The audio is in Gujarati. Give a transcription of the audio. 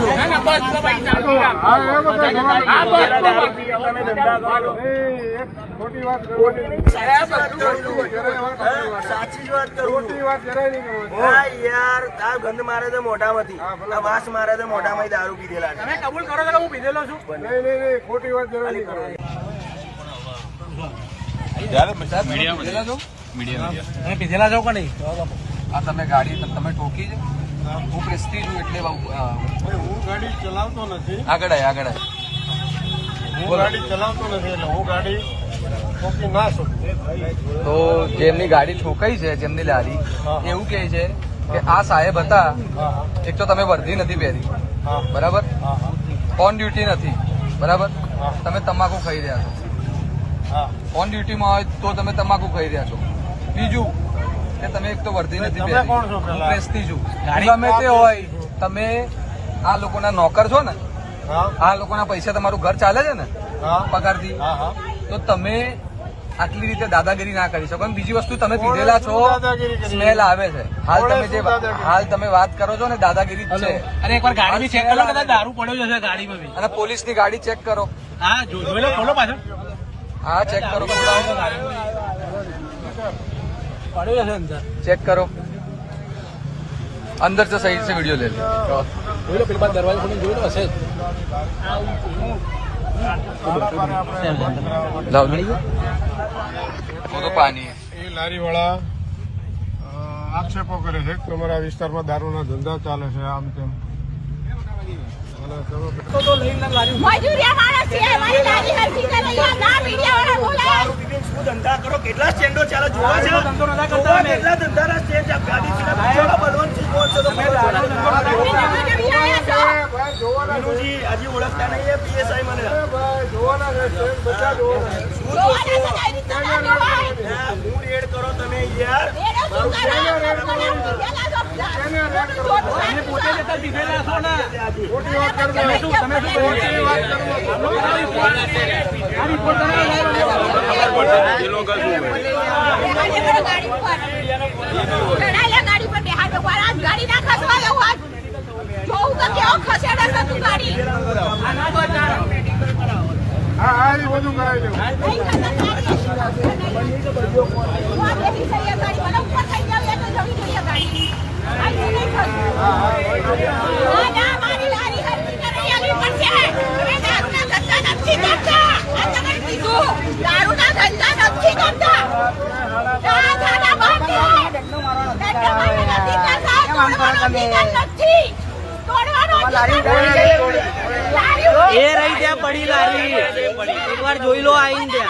છો. સાચી વાત કરું. યાર આ ગંધ મારે મોઢામાંથી. આ વાસ મારે છે મોઢામાં દારૂ પીધેલા તમે કબૂલ કરો છો કે હું પીધેલો છું? નહીં, નહીં, નહીં, ખોટી વાત નહીં કરવાની. તમે પીધેલા છો કે નહીં? આ તમે ગાડી તમે ટોકી છે? હું પ્રેસ્ટી છું એટલે હું ગાડી ચલાવતો નથી. આગળ આય આગળ આય. હું ગાડી ચલાવતો નથી એટલે હું ગાડી ઠોકી ના શકું. તો જેમની ગાડી ઠોકાઈ છે જેમની લારી એવું કહે છે કે આ સાહેબ હતા એક તો તમે વર્ધી નથી પહેરી. બરાબર? ઓન ડ્યુટી નથી. બરાબર? તમે તમાકુ ખાઈ રહ્યા છો. ઓન ડ્યુટીમાં હોય તો તમે તમાકુ ખાઈ રહ્યા છો. બીજું કે તમે એક તો વર્ધી નથી તમે પહેરી. કોણ છો પ્રેસ્ટી છું ગાડી- ગમે તે હોય તમે આ લોકોના નોકર છો ને આ લોકોના પૈસા તમારું ઘર ચાલે છે ને પગારથી હા હા. તો તમે આટલી રીતે દાદાગીરી ના કરી શકો. અને બીજી વસ્તુ તમે પીધેલા છો? સ્મેલ આવે છે. હાલ તમે જે હાલ તમે વાત કરો છો ને દાદાગીરી જ છે. અને એકવાર ગાડી ચેક કરો કદાચ દારૂ પડ્યો જશે ગાડીમાં અને પોલીસ પોલીસની ગાડી ચેક કરો. હા જો જોઈ લો ખોલો પાછળ હા ચેક કરો. પડ્યો જશે અંદર ચેક કરો अंदर से साइड से वीडियो ले लो જોઈ લો પેલી બાદ દરવાજો ખોલીને જોઈ લો હશે જ. लाओ वो तो पानी है એ લારીવાળા અ, આક્ષેપો કરે છે કે તમારા વિસ્તારમાં દારૂના ધંધા ચાલે છે આમ તેમ અને તમે મજૂરિયા માણસ છે મારી ગાડી હરખી કરે યાર ના કેટલા સ્ટેન્ડો ચાલે જોવા છે ધંધો નતા કરતા જોવા કેટલા ધંધાના સ્ટેન્ડ છે ગાડી ચલાવો બળવાન બલવંત શીખવો છો તો તમે તમે છે વિનુજી હજી ઓળખતા નહીં એ પીએસઆઈ મને જોવાના છે બધા જોવાના છે. છે હા, હું રેડ કરો તમે યાર એનો શું કરો મને ગાડી પર ગાડી પર ચડાયેલા ગાડી પર બેહાડો પર આજ ગાડી ના ખસવા દઉં આજ જોઉં તો કેવો ખસેડે છે તું ગાડી હા હા એ બધું કરાવી દેવું નહીં ખસે ગાડી હું આ બેઠી થઈ આ ગાડી મને ઉપર થઈ જાવ એ તો જવી જોઈએ ગાડી આજ હું નહીં ખસું ના ના મારી લારી હરકી કરે એની પડશે તમે દારૂના ધંધા નથી કરતા આ તમે કીધું દારૂના ધંધા નથી કરતા ના ના બંધ નથી કરતા કરો લારી એ રહી ત્યાં પડી લારી. એકવાર જોઈ લો આઈને ત્યાં